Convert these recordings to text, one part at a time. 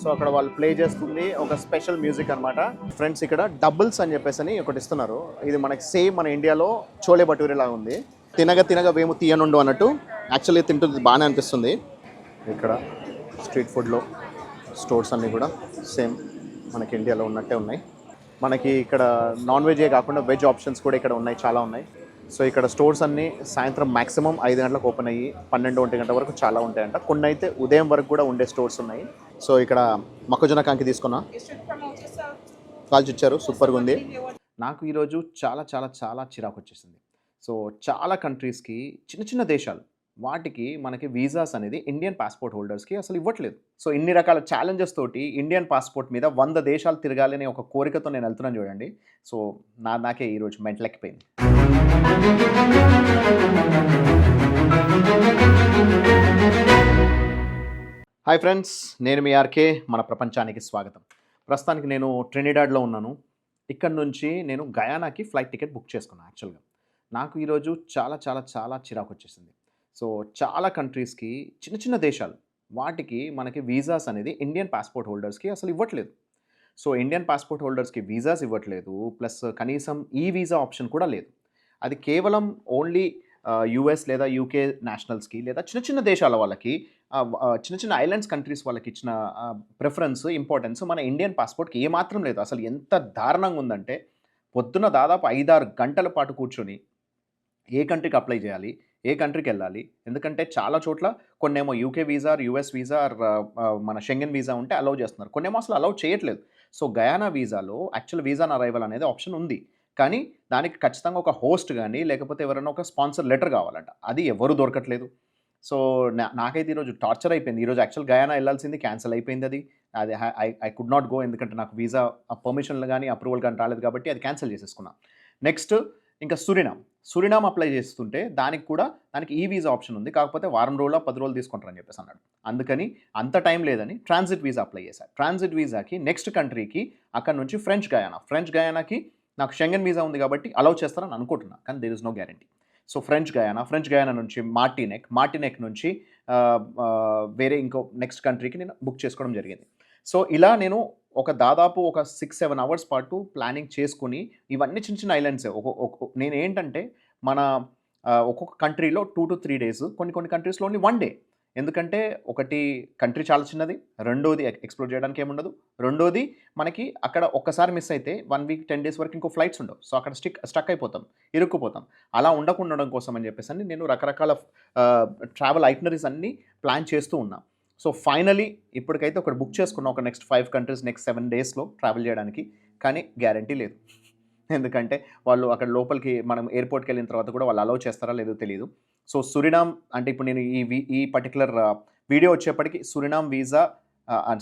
So అక్కడ వాళ్ళు play చేస్తుంది. ఒక స్పెషల్ మ్యూజిక్ అన్నమాట. ఫ్రెండ్స్ ఇక్కడ డబుల్స్ అని చెప్పేసి అని ఒకటి ఇస్తున్నారు. ఇది మనకి సేమ్ మన ఇండియాలో చోలే భటూరి లాగా ఉంది. తినగ తినగ వేము తీయనుండు అన్నట్టు యాక్చువల్లీ తింటుంది బాగానే అనిపిస్తుంది. ఇక్కడ స్ట్రీట్ ఫుడ్లో స్టోర్స్ అన్నీ కూడా సేమ్ మనకి ఇండియాలో ఉన్నట్టే ఉన్నాయి. మనకి ఇక్కడ నాన్ వెజే కాకుండా వెజ్ ఆప్షన్స్ కూడా ఇక్కడ ఉన్నాయి చాలా ఉన్నాయి. సో ఇక్కడ స్టోర్స్ అన్నీ సాయంత్రం మాక్సిమం ఐదు గంటలకు ఓపెన్ అయ్యి పన్నెండు ఒంటి గంటల వరకు చాలా ఉంటాయంట. కొన్ని అయితే ఉదయం వరకు కూడా ఉండే స్టోర్స్ ఉన్నాయి. సో ఇక్కడ మొక్కజొన్న కాంకి తీసుకున్నా. కాల్చి ఇచ్చారు. సూపర్గా ఉంది. నాకు ఈరోజు చాలా చాలా చాలా చిరాకు వచ్చేసింది. సో చాలా కంట్రీస్కి చిన్న చిన్న దేశాలు వాటికి మనకి వీసాస్ అనేది ఇండియన్ పాస్పోర్ట్ హోల్డర్స్కి అసలు ఇవ్వట్లేదు. సో ఇన్ని రకాల ఛాలెంజెస్ తోటి ఇండియన్ పాస్పోర్ట్ మీద వంద దేశాలు తిరగాలనే ఒక కోరికతో నేను వెళ్తున్నాను చూడండి. సో నా నాకే ఈరోజు మెంటలెక్కిపోయింది. హాయ్ ఫ్రెండ్స్ నేను మీ ఆర్కే మన ప్రపంచానికి స్వాగతం. ప్రస్తుతానికి నేను ట్రినిడాడ్లో ఉన్నాను. ఇక్కడ నుంచి నేను గయానాకి ఫ్లైట్ టికెట్ బుక్ చేసుకున్నాను యాక్చువల్గా. నాకు ఈరోజు చాలా చాలా చాలా చిరాకు వచ్చేసింది. సో చాలా కంట్రీస్కి చిన్న చిన్న దేశాలు వాటికి మనకి వీసాస్ అనేది ఇండియన్ పాస్పోర్ట్ హోల్డర్స్కి అసలు ఇవ్వట్లేదు. సో ఇండియన్ పాస్పోర్ట్ హోల్డర్స్కి వీసాస్ ఇవ్వట్లేదు ప్లస్ కనీసం ఈ వీసా ఆప్షన్ కూడా లేదు. అది కేవలం ఓన్లీ యుఎస్ లేదా యూకే నేషనల్స్కి లేదా చిన్న చిన్న దేశాల వాళ్ళకి చిన్న చిన్న ఐలాండ్స్ కంట్రీస్ వాళ్ళకి ఇచ్చిన ప్రిఫరెన్స్ ఇంపార్టెన్స్ మన ఇండియన్ పాస్పోర్ట్కి ఏమాత్రం లేదు. అసలు ఎంత దారుణంగా ఉందంటే పొద్దున దాదాపు ఐదారు గంటల పాటు కూర్చొని ఏ కంట్రీకి అప్లై చేయాలి ఏ కంట్రీకి వెళ్ళాలి ఎందుకంటే చాలా చోట్ల కొన్నేమో యూకే వీసా యూఎస్ వీసా మన షెంగన్ వీసా ఉంటే అలౌ చేస్తున్నారు. కొన్నేమో అసలు అలౌ చేయట్లేదు. సో గయానా వీసాలో యాక్చువల్ వీసా అరైవల్ అనేది ఆప్షన్ ఉంది. కానీ దానికి ఖచ్చితంగా ఒక హోస్ట్ కానీ లేకపోతే ఎవరైనా ఒక స్పాన్సర్ లెటర్ కావాలంట. అది ఎవరు దొరకట్లేదు. సో నా- నాకైతే ఈరోజు టార్చర్ అయిపోయింది. ఈరోజు యాక్చువల్ గయానా వెళ్ళాల్సింది క్యాన్సిల్ అయిపోయింది అది. అది I I could not go ఎందుకంటే నాకు వీసా పర్మిషన్లు కానీ అప్రూవల్ కానీ రాలేదు కాబట్టి అది క్యాన్సిల్ చేసేసుకున్నా. నెక్స్ట్ ఇంకా సురినామ్. సురినామ్ అప్లై చేస్తుంటే దానికి కూడా దానికి ఈ వీసా ఆప్షన్ ఉంది. కాకపోతే వారం రోజుల పది రోజులు తీసుకుంటారని చెప్పేసి అన్నాడు. అందుకని అంత టైం లేదని ట్రాన్సిట్ వీసా అప్లై చేశాను ట్రాన్సిట్ వీసాకి నెక్స్ట్ కంట్రీకి అక్కడ నుంచి ఫ్రెంచ్ గయానా. ఫ్రెంచ్ గయానాకి నాకు షెంగన్ వీసా ఉంది కాబట్టి అలౌ చేస్తారని అనుకుంటున్నా కానీ there is no guarantee so French Guiana French Guiana నుంచి మార్టినెక్ మార్టినెక్ నుంచి uh, uh, వేరే ఇంకో నెక్స్ట్ కంట్రీకి నేను బుక్ చేసుకోవడం జరిగింది. సో ఇలా నేను ఒక దాదాపు ఒక సిక్స్ సెవెన్ అవర్స్ పాటు ప్లానింగ్ చేసుకుని ఇవన్నీ చిన్న చిన్న ఐలాండ్సే ఒక నేను ఏంటంటే మన uh, ఒక్కొక్క కంట్రీలో టూ టు త్రీ డేస్ కొన్ని కొన్ని కంట్రీస్లో ఓన్లీ వన్ డే ఎందుకంటే ఒకటి కంట్రీ చాలా చిన్నది రెండోది ఎక్స్ప్లోర్ చేయడానికి ఏముండదు. రెండోది మనకి అక్కడ ఒక్కసారి మిస్ అయితే వన్ వీక్ టెన్ డేస్ వరకు ఇంకో ఫ్లైట్స్ ఉండవు. సో అక్కడ స్టిక్ స్టక్ అయిపోతాం ఇరుక్కుపోతాం. అలా ఉండకుండా ఉండడం కోసం అని చెప్పేసి అని నేను రకరకాల ట్రావెల్ ఐటనరీస్ అన్నీ ప్లాన్ చేస్తూ ఉన్నా. సో ఫైనలీ ఇప్పటికైతే ఒకటి బుక్ చేసుకున్నా ఒక next five countries next seven డేస్లో ట్రావెల్ చేయడానికి. కానీ గ్యారంటీ లేదు. ఎందుకంటే వాళ్ళు అక్కడ లోపలికి మనం ఎయిర్పోర్ట్కి వెళ్ళిన తర్వాత కూడా వాళ్ళు అలౌ చేస్తారా లేదో తెలియదు సో సురినామ్ అంటే ఇప్పుడు నేను ఈ వీ ఈ పర్టికులర్ వీడియో వచ్చేప్పటికి సురినామ్ వీసా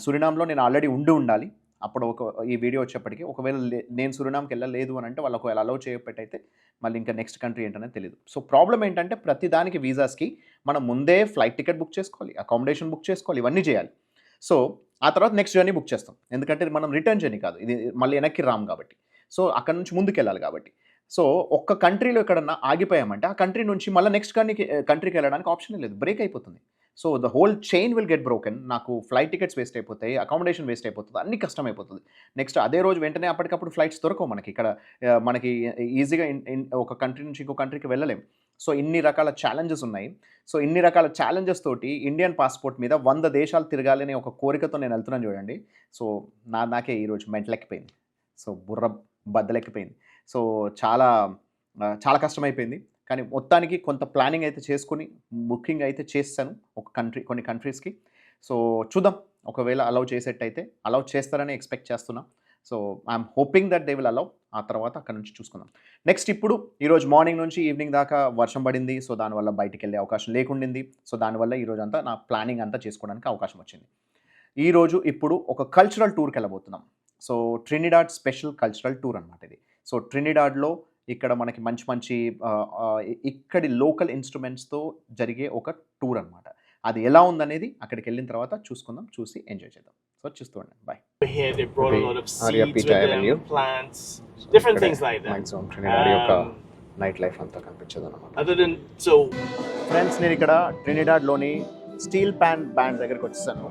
సురినామ్లో నేను ఆల్రెడీ ఉండి ఉండాలి. అప్పుడు ఒక ఈ వీడియో వచ్చేప్పటికి ఒకవేళ నేను సురినామ్కి వెళ్ళలేదు అని అంటే వాళ్ళు ఒకవేళ అలౌ చేయబట్టయితే మళ్ళీ ఇంకా నెక్స్ట్ కంట్రీ ఏంటనేది తెలియదు సో ప్రాబ్లం ఏంటంటే ప్రతి దానికి వీసాస్కి మనం ముందే ఫ్లైట్ టికెట్ బుక్ చేసుకోవాలి అకామిడేషన్ బుక్ చేసుకోవాలి ఇవన్నీ చేయాలి. సో ఆ తర్వాత నెక్స్ట్ జర్నీ బుక్ చేస్తాం. ఎందుకంటే మనం రిటర్న్ జర్నీ కాదు. ఇది మళ్ళీ వెనక్కి రాము కాబట్టి. సో అక్కడ నుంచి ముందుకెళ్ళాలి కాబట్టి. సో ఒక్క కంట్రీలో ఎక్కడన్నా ఆగిపోయామంటే ఆ కంట్రీ నుంచి మళ్ళీ నెక్స్ట్ కంట్రీకి కంట్రీకి వెళ్ళడానికి ఆప్షన్ లేదు. బ్రేక్ అయిపోతుంది. So the whole chain will get broken. నాకు ఫ్లైట్ టికెట్స్ వేస్ట్ అయిపోతాయి అకామిడేషన్ వేస్ట్ అయిపోతుంది అన్ని కష్టం అయిపోతుంది నెక్స్ట్ అదే రోజు వెంటనే అప్పటికప్పుడు ఫ్లైట్స్ దొరకవు మనకి. ఇక్కడ మనకి ఈజీగా ఒక కంట్రీ నుంచి ఇంకో కంట్రీకి వెళ్ళలేం. సో ఇన్ని రకాల ఛాలెంజెస్ ఉన్నాయి. సో ఇన్ని రకాల ఛాలెంజెస్ తోటి ఇండియన్ పాస్పోర్ట్ మీద వంద దేశాలు తిరగాలనే ఒక కోరికతో నేను వెళ్తున్నాను చూడండి. సో నా నాకే ఈరోజు మెంటలెక్కిపోయింది. సో బుర్ర బద్దలెక్కిపోయింది. సో చాలా చాలా కష్టమైపోయింది. కానీ మొత్తానికి కొంత ప్లానింగ్ అయితే చేసుకుని బుకింగ్ అయితే చేస్తాను ఒక కంట్రీ కొన్ని కంట్రీస్కి. సో చూద్దాం. ఒకవేళ అలౌ చేసేట్టయితే అలౌ చేస్తారని ఎక్స్పెక్ట్ చేస్తున్నా. So I'm hoping that they will allow. ఆ తర్వాత అక్కడ నుంచి చూసుకుందాం. నెక్స్ట్ ఇప్పుడు ఈరోజు మార్నింగ్ నుంచి ఈవినింగ్ దాకా వర్షం పడింది. సో దానివల్ల బయటికి వెళ్ళే అవకాశం లేకుండింది. సో దానివల్ల ఈరోజు అంతా నా ప్లానింగ్ అంతా చేసుకోవడానికి అవకాశం వచ్చింది. ఈరోజు ఇప్పుడు ఒక కల్చరల్ టూర్కి వెళ్ళబోతున్నాం. So Trinidad special cultural tour అనమాట ఇది. సో ట్రినిడాడ్లో ఇక్కడ మనకి మంచి మంచి ఇక్కడి లోకల్ ఇన్స్ట్రుమెంట్స్తో జరిగే ఒక టూర్ అనమాట అది ఎలా ఉందనేది అక్కడికి వెళ్ళిన తర్వాత చూసుకుందాం చూసి ఎంజాయ్ చేద్దాం. సో చూస్తూ ఉండండి bye. Here they brought a lot of Arya seeds Pita with them, Avenue. plants, different things like that. Maximum Trinidad యొక్క Um, నైట్ లైఫ్ అంతా కనిపించదు అనమాట so ఫ్రెండ్స్ నేను ఇక్కడ ట్రినిడాడ్లోని స్టీల్ ప్యాన్ బ్యాండ్ దగ్గరికి వచ్చేసాను.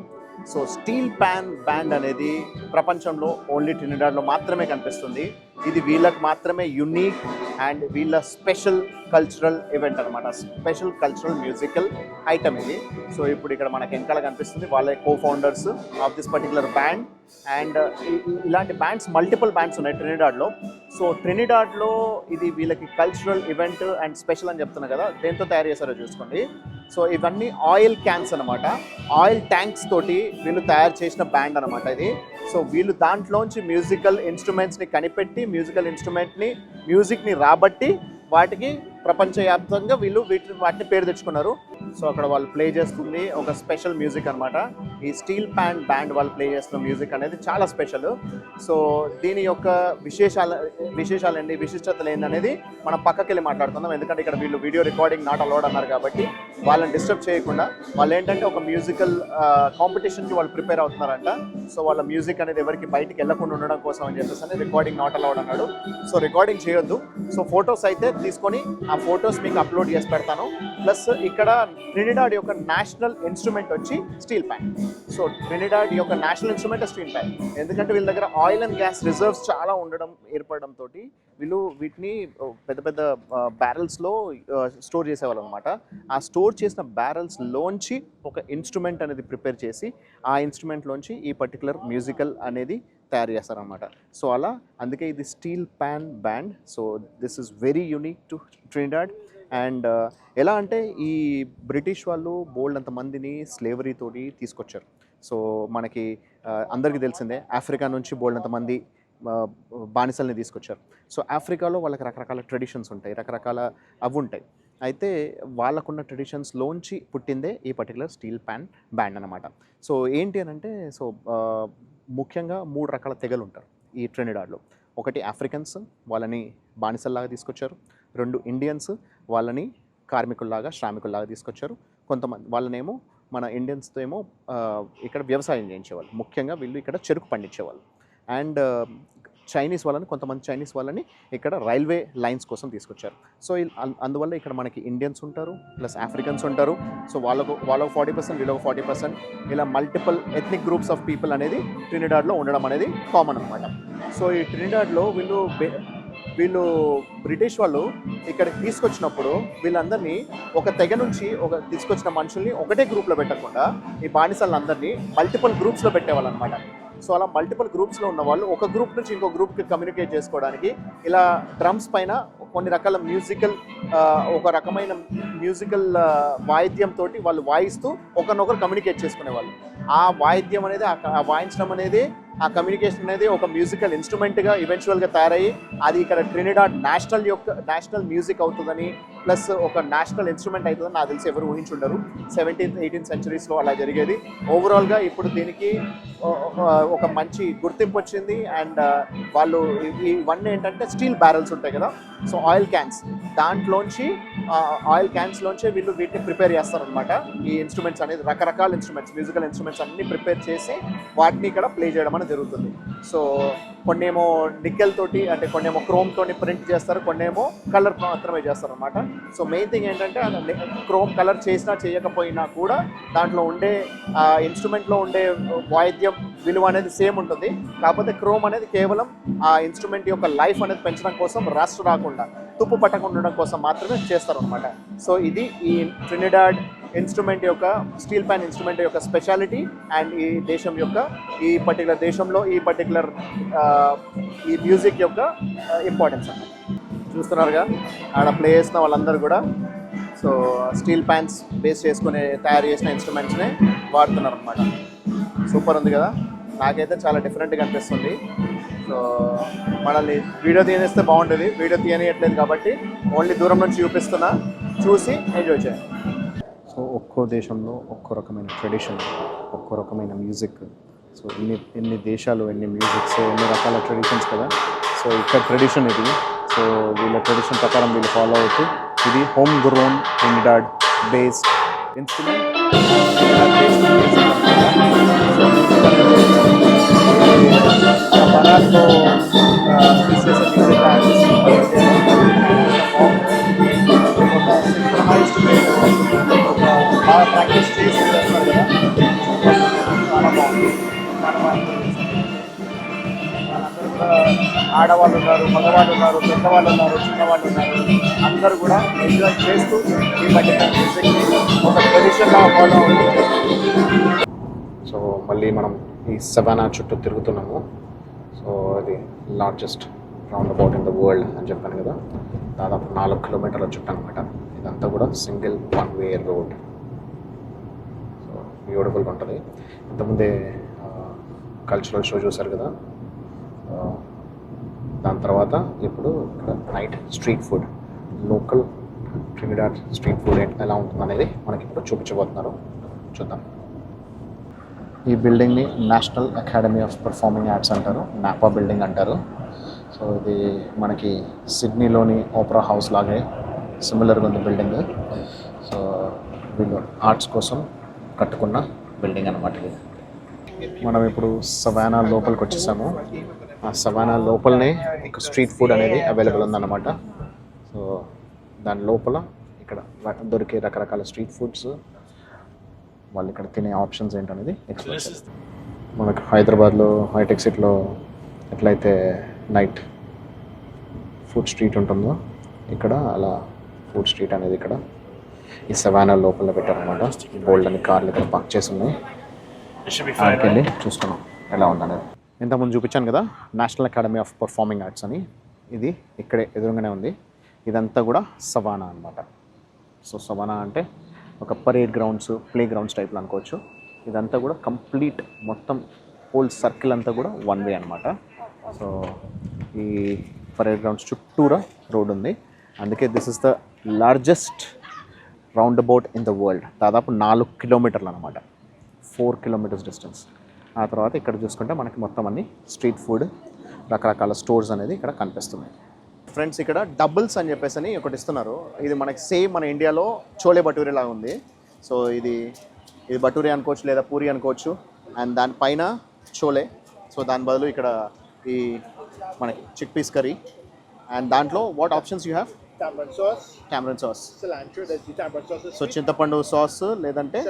సో స్టీల్ ప్యాన్ బ్యాండ్ అనేది ప్రపంచంలో ఓన్లీ టినిడాడ్లో మాత్రమే కనిపిస్తుంది. ఇది వీళ్ళకి మాత్రమే యునీక్ అండ్ వీళ్ళ స్పెషల్ కల్చరల్ ఈవెంట్ అనమాట స్పెషల్ కల్చరల్ మ్యూజికల్ ఐటమ్ ఇది. సో ఇప్పుడు ఇక్కడ మనకి వెనకాల కనిపిస్తుంది వాళ్ళే co founders of this particular band and ఇలాంటి బ్యాండ్స్ మల్టిపుల్ బ్యాండ్స్ ఉన్నాయి ట్రినిడాడ్లో సో ట్రినిడాడ్లో ఇది వీళ్ళకి కల్చరల్ ఈవెంట్ అండ్ స్పెషల్ అని చెప్తున్నా కదా దేంతో తయారు చేశారో చూసుకోండి. సో ఇవన్నీ ఆయిల్ క్యాన్స్ అనమాట ఆయిల్ ట్యాంక్స్ తోటి వీళ్ళు తయారు చేసిన బ్యాండ్ అనమాట ఇది. సో వీళ్ళు దాంట్లోంచి మ్యూజికల్ ఇన్స్ట్రుమెంట్స్ని కనిపెట్టి మ్యూజికల్ ఇన్స్ట్రుమెంట్ని మ్యూజిక్ని రాబట్టి వాటికి ప్రపంచవ్యాప్తంగా వీళ్ళు వీటి వాటిని పేరు తెచ్చుకున్నారు. సో అక్కడ వాళ్ళు ప్లే చేస్తుంది. ఒక స్పెషల్ మ్యూజిక్ అనమాట ఈ స్టీల్ ప్యాన్ బ్యాండ్ వాళ్ళు ప్లే చేస్తున్న మ్యూజిక్ అనేది చాలా స్పెషల్. సో దీని యొక్క విశేషాలు విశేషాలు ఏంటి విశిష్టతలు ఏంటనేది మనం పక్కకి వెళ్ళి మాట్లాడుతున్నాం ఎందుకంటే ఇక్కడ వీళ్ళు వీడియో రికార్డింగ్ నాట్ అలౌడ్ అన్నారు కాబట్టి వాళ్ళని డిస్టర్బ్ చేయకుండా వాళ్ళు ఏంటంటే ఒక మ్యూజికల్ కాంపిటీషన్కి వాళ్ళు ప్రిపేర్ అవుతున్నారంట. సో వాళ్ళ మ్యూజిక్ అనేది ఎవరికి బయటికి వెళ్ళకుండా ఉండడం కోసం అని చెప్పేసి అని రికార్డింగ్ నాట్ అలౌడ్ అన్నాడు. సో రికార్డింగ్ చేయొద్దు. సో ఫొటోస్ అయితే తీసుకొని ఆ ఫొటోస్ మీకు అప్లోడ్ చేసి పెడతాను. ప్లస్ ఇక్కడ ట్రినిడాడ్ యొక్క నేషనల్ ఇన్స్ట్రుమెంట్ వచ్చి స్టీల్ ప్యాన్ సో ట్రినిడాడ్ యొక్క నేషనల్ ఇన్స్ట్రుమెంట్ స్టీల్ ప్యాన్ ఎందుకంటే వీళ్ళ దగ్గర ఆయిల్ అండ్ గ్యాస్ రిజర్వ్స్ చాలా ఉండడం ఏర్పడడంతో తోటి వీళ్ళు వీటిని పెద్ద పెద్ద బ్యారల్స్లో స్టోర్ చేసేవాళ్ళు అనమాట ఆ స్టోర్ చేసిన బ్యారల్స్లోంచి ఒక ఇన్స్ట్రుమెంట్ అనేది ప్రిపేర్ చేసి ఆ ఇన్స్ట్రుమెంట్లోంచి ఈ పర్టికులర్ మ్యూజికల్ అనేది తయారు చేస్తారనమాట. సో అలా అందుకే ఇది steel pan band so this is very unique to Trinidad and ఎలా అంటే ఈ బ్రిటిష్ వాళ్ళు బోల్డ్ అంతమందిని స్లేవరీతోటి తీసుకొచ్చారు. సో మనకి అందరికీ తెలిసిందే ఆఫ్రికా నుంచి బోల్డ్ అంతమంది బానిసల్ని తీసుకొచ్చారు. సో ఆఫ్రికాలో వాళ్ళకి రకరకాల ట్రెడిషన్స్ ఉంటాయి రకరకాల అవి ఉంటాయి. అయితే వాళ్ళకున్న ట్రెడిషన్స్లోంచి పుట్టిందే ఈ పర్టికులర్ స్టీల్ ప్యాన్ బ్యాండ్ అనమాట సో ఏంటి అని అంటే సో ముఖ్యంగా మూడు రకాల తెగలు ఉంటారు ఈ ట్రెనిడాడ్లో ఒకటి ఆఫ్రికన్స్ వాళ్ళని బానిసల్లాగా తీసుకొచ్చారు. రెండు ఇండియన్స్ వాళ్ళని కార్మికుల్లాగా శ్రామికుల్లాగా తీసుకొచ్చారు. కొంతమంది వాళ్ళనేమో మన ఇండియన్స్తో ఏమో ఇక్కడ వ్యవసాయం చేయించేవాళ్ళు. ముఖ్యంగా వీళ్ళు ఇక్కడ చెరుకు పండించేవాళ్ళు. అండ్ చైనీస్ వాళ్ళని కొంతమంది చైనీస్ వాళ్ళని ఇక్కడ రైల్వే లైన్స్ కోసం తీసుకొచ్చారు. సో అందువల్ల ఇక్కడ మనకి ఇండియన్స్ ఉంటారు ప్లస్ ఆఫ్రికన్స్ ఉంటారు. సో వాళ్ళకు వాళ్ళకు ఫార్టీ పర్సెంట్ వీళ్ళకు ఫార్టీ పర్సెంట్. ఇలా multiple ethnic groups of people అనేది ట్రినిడాడ్లో ఉండడం అనేది కామన్ అనమాట సో ఈ ట్రినిడాడ్లో వీళ్ళు వీళ్ళు బ్రిటిష్ వాళ్ళు ఇక్కడికి తీసుకొచ్చినప్పుడు వీళ్ళందరినీ ఒక తెగ నుంచి ఒక తీసుకొచ్చిన మనుషుల్ని ఒకటే గ్రూప్లో పెట్టకుండా ఈ బానిసలందరినీ మల్టిపుల్ గ్రూప్స్లో పెట్టేవాళ్ళు అనమాట సో అలా మల్టిపుల్ గ్రూప్స్లో ఉన్న వాళ్ళు ఒక గ్రూప్ నుంచి ఇంకో గ్రూప్కి కమ్యూనికేట్ చేసుకోవడానికి ఇలా డ్రమ్స్ పైన కొన్ని రకాల మ్యూజికల్ ఒక రకమైన మ్యూజికల్ వాయిద్యంతో వాళ్ళు వాయిస్తూ ఒకరినొకరు కమ్యూనికేట్ చేసుకునేవాళ్ళు. ఆ వాయిద్యం అనేది ఆ వాయించడం అనేది ఆ కమ్యూనికేషన్ అనేది ఒక మ్యూజికల్ ఇన్స్ట్రుమెంట్గా ఈవెన్చువల్గా తయారయ్యి అది ఇక్కడ ట్రినిడాడ్ నేషనల్ యొక్క నేషనల్ మ్యూజిక్ అవుతుందని ప్లస్ ఒక నేషనల్ ఇన్స్ట్రుమెంట్ అవుతుందని నాకు తెలిసి ఎవరు ఊహించుండరు. సెవెంటీన్త్ ఎయిటీన్త్ సెంచరీస్లో అలా జరిగేది. ఓవరాల్గా ఇప్పుడు దీనికి ఒక మంచి గుర్తింపు వచ్చింది. అండ్ వాళ్ళు ఇవన్నీ ఏంటంటే స్టీల్ బ్యారల్స్ ఉంటాయి కదా సో ఆయిల్ క్యాన్స్ దాంట్లోంచి ఆయిల్ క్యాన్స్లోంచే వీళ్ళు వీటిని ప్రిపేర్ చేస్తారనమాట ఈ ఇన్స్ట్రుమెంట్స్ అనేది రకరకాల ఇన్స్ట్రుమెంట్స్ మ్యూజికల్ ఇన్స్ట్రుమెంట్స్ అన్ని ప్రిపేర్ చేసి వాటిని ఇక్కడ ప్లే చేయడం అనేది జరుగుతుంది. సో కొన్నేమో నిక్కెల్ తోటి అంటే కొన్నేమో క్రోమ్ తోటి ప్రింట్ చేస్తారు కొన్నేమో కలర్ మాత్రమే చేస్తారు అనమాట సో మెయిన్ థింగ్ ఏంటంటే క్రోమ్ కలర్ చేసినా చేయకపోయినా కూడా దాంట్లో ఉండే ఆ ఇన్స్ట్రుమెంట్లో ఉండే వాయిద్యం విలువ అనేది సేమ్ ఉంటుంది. కాకపోతే క్రోమ్ అనేది కేవలం ఆ ఇన్స్ట్రుమెంట్ యొక్క లైఫ్ అనేది పెంచడం కోసం రస్ట్ రాకుండా తుప్పు పట్టకుండా ఉండడం కోసం మాత్రమే చేస్తారు అనమాట సో ఇది ఈ ట్రినిడాడ్ ఇన్స్ట్రుమెంట్ యొక్క స్టీల్ ప్యాన్ ఇన్స్ట్రుమెంట్ యొక్క స్పెషాలిటీ అండ్ ఈ దేశం యొక్క ఈ పర్టికులర్ దేశంలో ఈ పర్టికులర్ ఈ మ్యూజిక్ యొక్క ఇంపార్టెన్స్ అన్నమాట. చూస్తున్నారుగా ఆడ ప్లే చేసిన వాళ్ళందరూ కూడా సో స్టీల్ ప్యాన్స్ బేస్ చేసుకుని తయారు చేసిన ఇన్స్ట్రుమెంట్స్ని వాడుతున్నారు అనమాట సూపర్ ఉంది కదా? నాకైతే చాలా డిఫరెంట్గా అనిపిస్తుంది. సో మనల్ని వీడియో తీయనిస్తే బాగుంటుంది వీడియో తీయనియట్లేదు కాబట్టి ఓన్లీ దూరం నుంచి చూపిస్తున్నా. చూసి ఎంజాయ్ చేయండి. సో ఒక్కో దేశంలో ఒక్కో రకమైన ట్రెడిషన్ ఒక్కో రకమైన మ్యూజిక్ సో ఎన్ని ఎన్ని దేశాలు ఎన్ని మ్యూజిక్స్ ఎన్ని రకాల ట్రెడిషన్స్ కదా. సో ఇక్కడ ట్రెడిషన్ ఇది. సో వీళ్ళ ట్రెడిషన్ ప్రకారం వీళ్ళు ఫాలో అవుతూ ఇది home grown Trinidad based instrument జపానాల్లో తీసేసే మ్యూజిక్ బాగా ఆడవాళ్ళు ఉన్నారు మగవాళ్ళు ఉన్నారు పెద్దవాళ్ళు ఉన్నారు చిన్నవాళ్ళు ఉన్నారు. అందరూ కూడా ఎంజాయ్ చేస్తూ ఈ మధ్య ఒక ట్రెడిషన్గా ఫాలో అవుతుంది సో మళ్ళీ మనం ఈ సవానా చుట్టూ తిరుగుతున్నాము. సో అది largest round about in the world అని చెప్పాను కదా. దాదాపు నాలుగు కిలోమీటర్ల చుట్టూ అనమాట ఇదంతా కూడా single one way road so బ్యూటిఫుల్గా ఉంటుంది. ఇంతకుముందే కల్చరల్ షో చూశారు కదా. దాని తర్వాత ఇప్పుడు ఇక్కడ night street food local Trinidad street food ఎలా ఉంటుంది అనేది మనకి ఇప్పుడు చూపించబోతున్నారు. చూద్దాం. ఈ బిల్డింగ్ని national academy of performing arts అంటారు నాపా బిల్డింగ్ అంటారు. సో ఇది మనకి సిడ్నీలోని ఓపరా హౌస్ లాగే సిమిలర్గా ఉంది బిల్డింగ్ సో వీళ్ళు ఆర్ట్స్ కోసం కట్టుకున్న బిల్డింగ్ అనమాట ఇది. మనం ఇప్పుడు సవానా లోపలికి వచ్చేసాము. సవానా లోపలనే ఒక స్ట్రీట్ ఫుడ్ అనేది అవైలబుల్ ఉందన్నమాట. సో దాని లోపల ఇక్కడ దొరికే రకరకాల స్ట్రీట్ ఫుడ్స్ వాళ్ళు ఇక్కడ తినే ఆప్షన్స్ ఏంటనేది ఎక్స్ప్లోర్ is చేస్తాం మనకు హైదరాబాద్లో హైటెక్ సిటీలో ఎట్లయితే నైట్ ఫుడ్ స్ట్రీట్ ఉంటుందో ఇక్కడ అలా ఫుడ్ స్ట్రీట్ అనేది ఇక్కడ ఈ సవానా లోపల పెట్టారనమాట బోల్డ్ అని కార్లు ఇక్కడ పార్క్ చేసి ఉన్నాయి. చూసుకున్నాం ఎలా ఉందనేది. ఇంతకుముందు చూపించాను కదా national academy of performing arts అని. ఇది ఇక్కడే ఎదురుగానే ఉంది. ఇదంతా కూడా సవానా అనమాట సో సవానా అంటే ఒక పరేడ్ గ్రౌండ్స్ ప్లే గ్రౌండ్స్ టైప్లో అనుకోవచ్చు. ఇదంతా కూడా కంప్లీట్ మొత్తం హోల్ సర్కిల్ అంతా కూడా వన్ వే అనమాట సో ఈ పరేడ్ గ్రౌండ్స్ చుట్టూరా రోడ్ ఉంది. అందుకే this is the largest round about in the world దాదాపు నాలుగు కిలోమీటర్లు అనమాట ఫోర్ కిలోమీటర్స్ డిస్టెన్స్ ఆ తర్వాత ఇక్కడ చూసుకుంటే మనకి మొత్తం అన్ని స్ట్రీట్ ఫుడ్ రకరకాల స్టోర్స్ అనేది ఇక్కడ కనిపిస్తున్నాయి. ఫ్రెండ్స్ ఇక్కడ డబుల్స్ అని చెప్పేసి అని ఒకటి ఇస్తున్నారు. ఇది మనకి సేమ్ మన ఇండియాలో చోలే భటూరి లాగా ఉంది. సో ఇది ఇది భటూరి అనుకోవచ్చు లేదా పూరి అనుకోవచ్చు. అండ్ దానిపైన చోలే. సో దాని బదులు ఇక్కడ ఈ మనకి చిక్ పీస్ కర్రీ. అండ్ దాంట్లో what options you have tamarind sauce so చింతపండు సాస్ లేదంటే.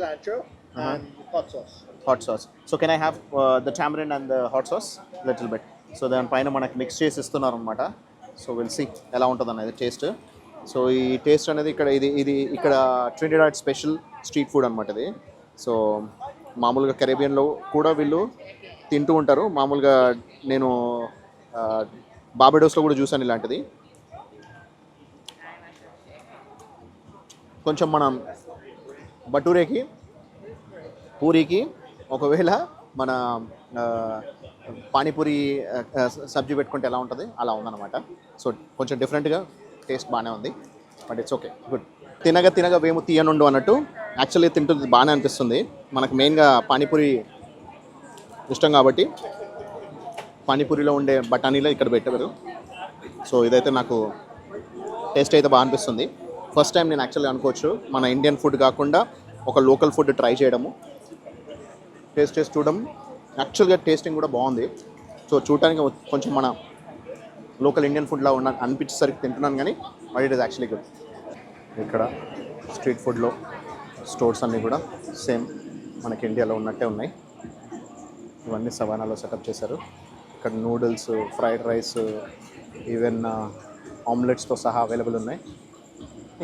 Hot sauce so can I have the tamarind and the hot sauce little bit so దానిపైన మనకి మిక్స్ చేసి ఇస్తున్నారు అనమాట సో విల్ సి ఎలా ఉంటుంది అనేది టేస్ట్ సో ఈ టేస్ట్ అనేది ఇక్కడ ఇది ఇది ఇక్కడ ట్రిండిడాడ్ స్పెషల్ స్ట్రీట్ ఫుడ్ అనమాట ఇది. సో మామూలుగా కెరేబియన్లో కూడా వీళ్ళు తింటూ ఉంటారు. మామూలుగా నేను బాబెడోస్లో కూడా చూసాను ఇలాంటిది. కొంచెం మనం బటూరేకి పూరికి ఒకవేళ మన పానీపూరి సబ్జీ పెట్టుకుంటే ఎలా ఉంటుంది? అలా ఉందన్నమాట. సో కొంచెం డిఫరెంట్గా టేస్ట్ బాగానే ఉంది. But it's okay. గుడ్. తినగా తినగా వేము తీయనుండు అన్నట్టు యాక్చువల్లీ తింటుంది బాగానే అనిపిస్తుంది. మనకు మెయిన్గా పానీపూరి ఇష్టం కాబట్టి పానీపూరిలో ఉండే బఠానీలో ఇక్కడ పెట్టారు సో ఇదైతే నాకు టేస్ట్ అయితే బాగా అనిపిస్తుంది. ఫస్ట్ టైం నేను యాక్చువల్గా అనుకోవచ్చు మన ఇండియన్ ఫుడ్ కాకుండా ఒక లోకల్ ఫుడ్ ట్రై చేయడము. టేస్ట్ చేసి చూడడం. యాక్చువల్గా టేస్టింగ్ కూడా బాగుంది. సో చూడటానికి కొంచెం మన లోకల్ ఇండియన్ ఫుడ్లా ఉన్న అనిపించేసరికి తింటున్నాను కానీ but it is actually good ఇక్కడ స్ట్రీట్ ఫుడ్లో స్టోర్స్ అన్నీ కూడా సేమ్ మనకి ఇండియాలో ఉన్నట్టే ఉన్నాయి. ఇవన్నీ సవానాలో సెటప్ చేశారు. ఇక్కడ నూడిల్స్ ఫ్రైడ్ రైస్ ఈవెన్ ఆమ్లెట్స్తో సహా అవైలబుల్ ఉన్నాయి.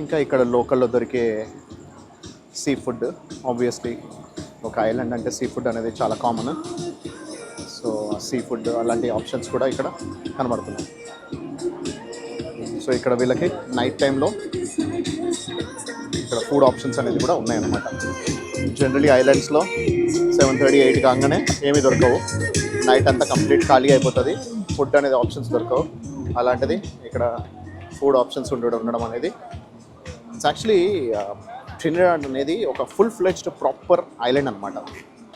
ఇంకా ఇక్కడ లోకల్లో దొరికే సీ ఫుడ్ ఆబ్వియస్లీ ఒక ఐలాండ్ అంటే సీ ఫుడ్ అనేది చాలా కామన్ సో సీ ఫుడ్ అలాంటి ఆప్షన్స్ కూడా ఇక్కడ కనబడుతున్నాయి. సో ఇక్కడ వీళ్ళకి నైట్ టైంలో ఇక్కడ ఫుడ్ ఆప్షన్స్ అనేది కూడా ఉన్నాయన్నమాట. జనరలీ ఐలాండ్స్లో సెవెన్ థర్టీ ఎయిట్ కాగానే ఏమీ దొరకవు. నైట్ అంతా కంప్లీట్ ఖాళీ అయిపోతుంది. ఫుడ్ అనేది ఆప్షన్స్ దొరకవు. అలాంటిది ఇక్కడ ఫుడ్ ఆప్షన్స్ ఉండడం ఉండడం అనేది. ఇట్స్ యాక్చువల్లీ ట్రినిడాడ్ అనేది ఒక ఫుల్ ఫ్లెజ్డ్ ప్రాపర్ ఐలాండ్ అనమాట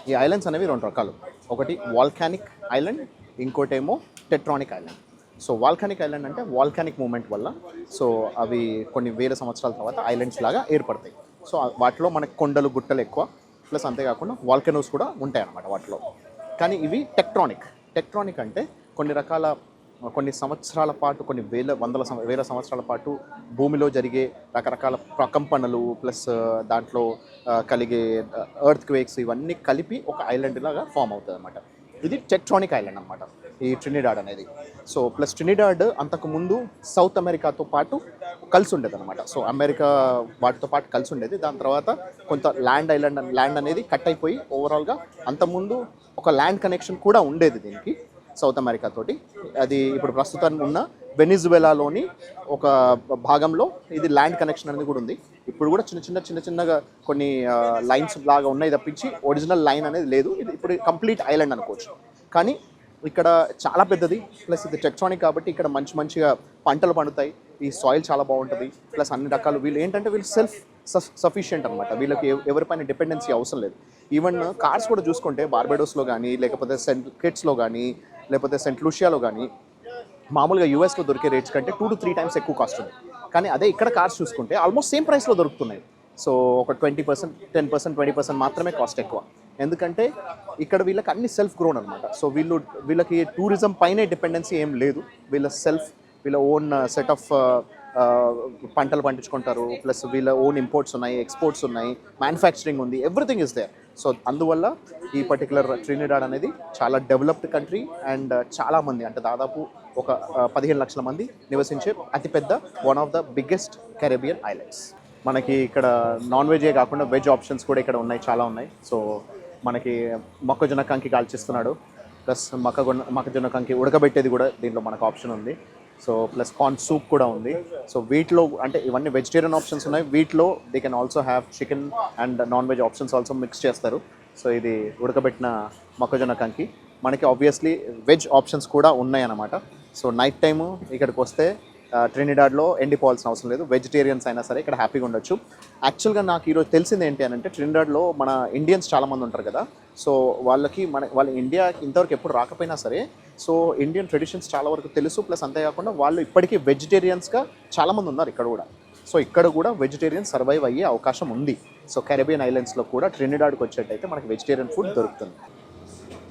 ఈ ఐలాండ్స్ అనేవి రెండు రకాలు. ఒకటి వాల్కానిక్ ఐలాండ్ ఇంకోటేమో tectonic island so volcanic island అంటే వాల్కానిక్ మూమెంట్ వల్ల సో అవి కొన్ని వేల సంవత్సరాల తర్వాత ఐలాండ్స్ లాగా ఏర్పడతాయి. సో వాటిలో మనకి కొండలు గుట్టలు ఎక్కువ. ప్లస్ అంతేకాకుండా వాల్కెనోస్ కూడా ఉంటాయి అన్నమాట వాటిలో. కానీ ఇవి టెక్ట్రానిక్ టెక్ట్రానిక్ అంటే కొన్ని రకాల కొన్ని సంవత్సరాల పాటు కొన్ని వేల వందల వేల సంవత్సరాల పాటు భూమిలో జరిగే రకరకాల ప్రకంపనలు ప్లస్ దాంట్లో కలిగే ఎర్త్ క్వేక్స్ ఇవన్నీ కలిపి ఒక ఐలాండ్ లాగా ఫామ్ అవుతుంది అనమాట ఇది టెక్ట్రానిక్ ఐలాండ్ అనమాట ఈ ట్రినిడాడ్ అనేది. సో ప్లస్ ట్రినిడాడ్ అంతకు ముందు సౌత్ అమెరికాతో పాటు కలిసి ఉండేది అనమాట సో అమెరికా వాటితో పాటు కలిసి ఉండేది. దాని తర్వాత కొంత ల్యాండ్ ఐలాండ్ ల్యాండ్ అనేది కట్ అయిపోయి ఓవరాల్గా అంతకుముందు ఒక ల్యాండ్ కనెక్షన్ కూడా ఉండేది దీనికి. సౌత్ అమెరికా తోటి. అది ఇప్పుడు ప్రస్తుతం ఉన్న వెనిజువెలాలోని ఒక భాగంలో ఇది ల్యాండ్ కనెక్షన్ అనేది కూడా ఉంది. ఇప్పుడు కూడా చిన్న చిన్న చిన్న చిన్నగా కొన్ని లైన్స్ లాగా ఉన్నాయి తప్పించి ఒరిజినల్ లైన్ అనేది లేదు. ఇది ఇప్పుడు కంప్లీట్ ఐలాండ్ అనుకోవచ్చు. కానీ ఇక్కడ చాలా పెద్దది. ప్లస్ ఇది టెక్ట్రానిక్ కాబట్టి ఇక్కడ మంచి మంచిగా పంటలు పండుతాయి. ఈ సాయిల్ చాలా బాగుంటుంది. ప్లస్ అన్ని రకాలు వీళ్ళు ఏంటంటే వీళ్ళు సెల్ఫ్ సఫిషియంట్ అనమాట వీళ్ళకి ఎవరిపైన డిపెండెన్సీ అవసరం లేదు. ఈవెన్ కార్స్ కూడా చూసుకుంటే బార్బెడోస్లో కానీ లేకపోతే సెంట్ కిట్స్లో కానీ లేకపోతే సెంట్ లూషియాలో కానీ మామూలుగా యూఎస్లో దొరికే రేట్స్ కంటే టూ టు త్రీ టైమ్స్ ఎక్కువ కాస్ట్ ఉంది. కానీ అదే ఇక్కడ కార్స్ చూసుకుంటే ఆల్మోస్ట్ సేమ్ ప్రైస్లో దొరుకుతున్నాయి. సో ఒక twenty percent ten percent twenty percent మాత్రమే కాస్ట్ ఎక్కువ. ఎందుకంటే ఇక్కడ వీళ్ళకి అన్ని సెల్ఫ్ గ్రోన్ అనమాట సో వీళ్ళు వీళ్ళకి టూరిజం పైనే డిపెండెన్సీ ఏం లేదు. వీళ్ళ సెల్ఫ్ వీళ్ళ own uh, set of uh, uh, పంటలు పండించుకుంటారు. ప్లస్ వీళ్ళ ఓన్ ఇంపోర్ట్స్ ఉన్నాయి ఎక్స్పోర్ట్స్ ఉన్నాయి మ్యానుఫ్యాక్చరింగ్ ఉంది ఎవ్రీథింగ్ ఇస్ దేర్. సో అందువల్ల ఈ పర్టికులర్ ట్రినిడాడ్ అనేది చాలా డెవలప్డ్ కంట్రీ అండ్ చాలామంది అంటే దాదాపు ఒక uh, పదిహేను లక్షల మంది నివసించే అతిపెద్ద one of the biggest Caribbean islands మనకి ఇక్కడ నాన్ వెజే కాకుండా వెజ్ ఆప్షన్స్ కూడా ఇక్కడ ఉన్నాయి చాలా ఉన్నాయి. సో మనకి మొక్కజొన్న కంకి కాల్చిస్తున్నాడు. ప్లస్ మొక్కజొన్న మొక్కజొన్న కంకి ఉడకబెట్టేది కూడా దీంట్లో మనకు ఆప్షన్ ఉంది. సో ప్లస్ కార్న్ సూప్ కూడా ఉంది. సో వీటిలో అంటే ఇవన్నీ వెజిటేరియన్ ఆప్షన్స్ ఉన్నాయి. వీటిలో they can also have chicken and non veg options also mix చేస్తారు. సో ఇది ఉడకబెట్టిన మొక్కజొన్న కంకి. మనకి ఆబ్వియస్లీ వెజ్ ఆప్షన్స్ కూడా ఉన్నాయి అన్నమాట సో నైట్ టైము ఇక్కడికి వస్తే ట్రినిడాడ్లో ఎండిపోవాల్సిన అవసరం లేదు. వెజిటేరియన్స్ అయినా సరే ఇక్కడ హ్యాపీగా ఉండొచ్చు. యాక్చువల్గా నాకు ఈరోజు తెలిసింది ఏంటి అని అంటే ట్రినిడాడ్లో మన ఇండియన్స్ చాలామంది ఉంటారు కదా. సో వాళ్ళకి మన వాళ్ళ ఇండియా ఇంతవరకు ఎప్పుడు రాకపోయినా సరే సో ఇండియన్ ట్రెడిషన్స్ చాలా వరకు తెలుసు. ప్లస్ అంతేకాకుండా వాళ్ళు ఇప్పటికీ వెజిటేరియన్స్గా చాలామంది ఉన్నారు ఇక్కడ కూడా. సో ఇక్కడ కూడా వెజిటేరియన్ సర్వైవ్ అయ్యే అవకాశం ఉంది. సో కెరబియన్ ఐలాండ్స్లో కూడా ట్రినిడాడ్కి వచ్చేటైతే మనకి వెజిటేరియన్ ఫుడ్ దొరుకుతుంది.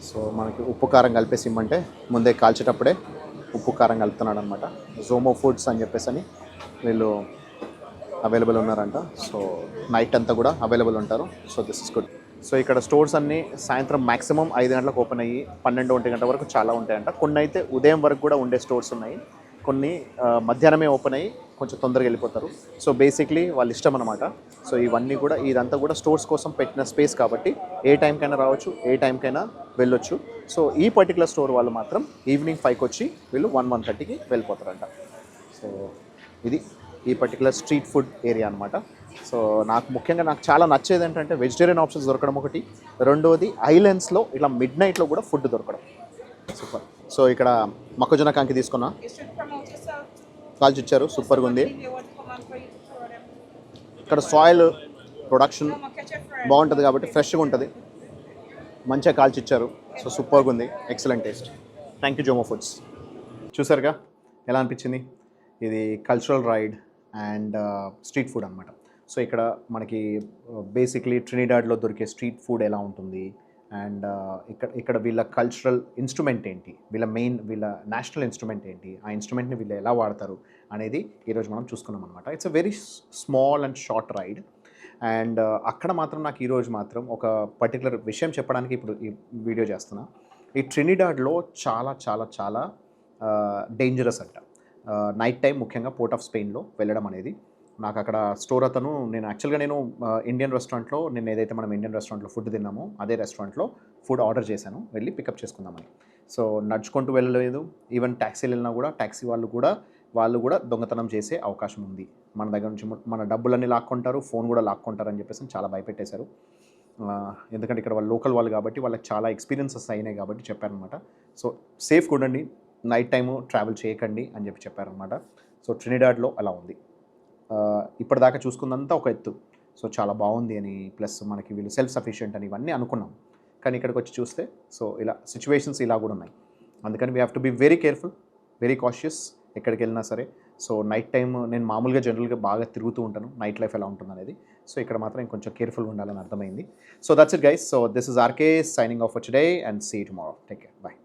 సో మనకి ఉప్పు కారం కలిపేసి ఇమ్మంటే ముందే కాల్చేటప్పుడే ఉప్పు కారం కలుపుతున్నాడు అనమాట జోమో ఫుడ్స్ అని చెప్పేసి అని వీళ్ళు అవైలబుల్ ఉన్నారంట. సో నైట్ అంతా కూడా అవైలబుల్ ఉంటారు. So this is good so ఇక్కడ స్టోర్స్ అన్నీ సాయంత్రం మాక్సిమం ఐదు గంటలకు ఓపెన్ అయ్యి పన్నెండు ఒంటి గంట వరకు చాలా ఉంటాయంట. కొన్ని అయితే ఉదయం వరకు కూడా ఉండే స్టోర్స్ ఉన్నాయి. కొన్ని మధ్యాహ్నమే ఓపెన్ అయ్యి కొంచెం తొందరగా వెళ్ళిపోతారు. సో బేసిక్లీ వాళ్ళ ఇష్టం అనమాట సో ఇవన్నీ కూడా ఇదంతా కూడా స్టోర్స్ కోసం పెట్టిన స్పేస్ కాబట్టి ఏ టైంకైనా రావచ్చు ఏ టైంకైనా వెళ్ళొచ్చు. సో ఈ పర్టికులర్ స్టోర్ వాళ్ళు మాత్రం ఈవినింగ్ ఫైవ్కి వచ్చి వీళ్ళు వన్ వన్ థర్టీకి వెళ్ళిపోతారంట. సో ఇది ఈ పర్టికులర్ స్ట్రీట్ ఫుడ్ ఏరియా అనమాట సో నాకు ముఖ్యంగా నాకు చాలా నచ్చేది ఏంటంటే వెజిటేరియన్ ఆప్షన్స్ దొరకడం ఒకటి. రెండోది ఐలాండ్స్లో ఇట్లా మిడ్ నైట్లో కూడా ఫుడ్ దొరకడం. సూపర్. సో ఇక్కడ మొక్కజొన్న కాంకి తీసుకున్నా. కాల్చి ఇచ్చారు. సూపర్గా ఉంది. ఇక్కడ సాయిల్ ప్రొడక్షన్ బాగుంటుంది కాబట్టి ఫ్రెష్గా ఉంటుంది. మంచిగా కాల్చి ఇచ్చారు. సో సూపర్గా ఉంది. Excellent taste thank you Jomo foods చూసారుగా? ఎలా అనిపించింది? ఇది cultural ride and street food అనమాట సో ఇక్కడ మనకి uh, బేసిక్లీ ట్రినిడాడ్లో దొరికే స్ట్రీట్ ఫుడ్ ఎలా ఉంటుంది? అండ్ ఇక్కడ ఇక్కడ వీళ్ళ కల్చరల్ ఇన్స్ట్రుమెంట్ ఏంటి? వీళ్ళ మెయిన్ వీళ్ళ నేషనల్ ఇన్స్ట్రుమెంట్ ఏంటి? ఆ ఇన్స్ట్రుమెంట్ని వీళ్ళు ఎలా వాడతారు అనేది ఈరోజు మనం చూసుకున్నాం అనమాట it's a very small and short ride and అక్కడ మాత్రం నాకు ఈరోజు మాత్రం ఒక పర్టికులర్ విషయం చెప్పడానికి ఇప్పుడు ఈ వీడియో చేస్తున్నా. ఈ ట్రినిడాడ్లో చాలా చాలా చాలా డేంజరస్ అంట. నైట్ టైం ముఖ్యంగా పోర్ట్ ఆఫ్ స్పెయిన్లో వెళ్ళడం అనేది. నాకు అక్కడ స్టోర్ అతను నేను యాక్చువల్గా నేను ఇండియన్ రెస్టారెంట్లో నేను ఏదైతే మనం ఇండియన్ రెస్టారెంట్లో ఫుడ్ తిన్నామో అదే రెస్టారెంట్లో ఫుడ్ ఆర్డర్ చేశాను. వెళ్ళి పికప్ చేసుకుందామని. సో నడుచుకుంటూ వెళ్ళలేదు. ఈవెన్ ట్యాక్సీలు వెళ్ళినా కూడా ట్యాక్సీ వాళ్ళు కూడా వాళ్ళు కూడా దొంగతనం చేసే అవకాశం ఉంది. మన దగ్గర నుంచి మన డబ్బులన్నీ లాక్కుంటారు ఫోన్ కూడా లాక్కుంటారు అని చెప్పేసి చాలా భయపెట్టేశారు. ఎందుకంటే ఇక్కడ వాళ్ళు లోకల్ వాళ్ళు కాబట్టి వాళ్ళకి చాలా ఎక్స్పీరియన్సెస్ అయినాయి కాబట్టి చెప్పారనమాట. సో సేఫ్గా ఉండండి నైట్ టైము ట్రావెల్ చేయకండి అని చెప్పి చెప్పారనమాట. సో ట్రినిడాడ్లో అలా ఉంది. ఇప్పటిదాకా చూసుకుందంతా ఒక ఎత్తు. సో చాలా బాగుంది అని ప్లస్ మనకి వీళ్ళు సెల్ఫ్ సఫిషియెంట్ అని ఇవన్నీ అనుకున్నాం. కానీ ఇక్కడికి వచ్చి చూస్తే సో ఇలా సిచ్యువేషన్స్ ఇలా కూడా ఉన్నాయి. అందుకని we have to be very careful very cautious ఎక్కడికి వెళ్ళినా సరే. సో నైట్ టైం నేను మామూలుగా జనరల్గా బాగా తిరుగుతూ ఉంటాను. నైట్ లైఫ్ ఎలా ఉంటుంది అనేది సో ఇక్కడ మాత్రం ఇంకొంచెం కేర్ఫుల్గా ఉండాలని అర్థమైంది. So that's it guys so this is RK signing off today and see tomorrow take care bye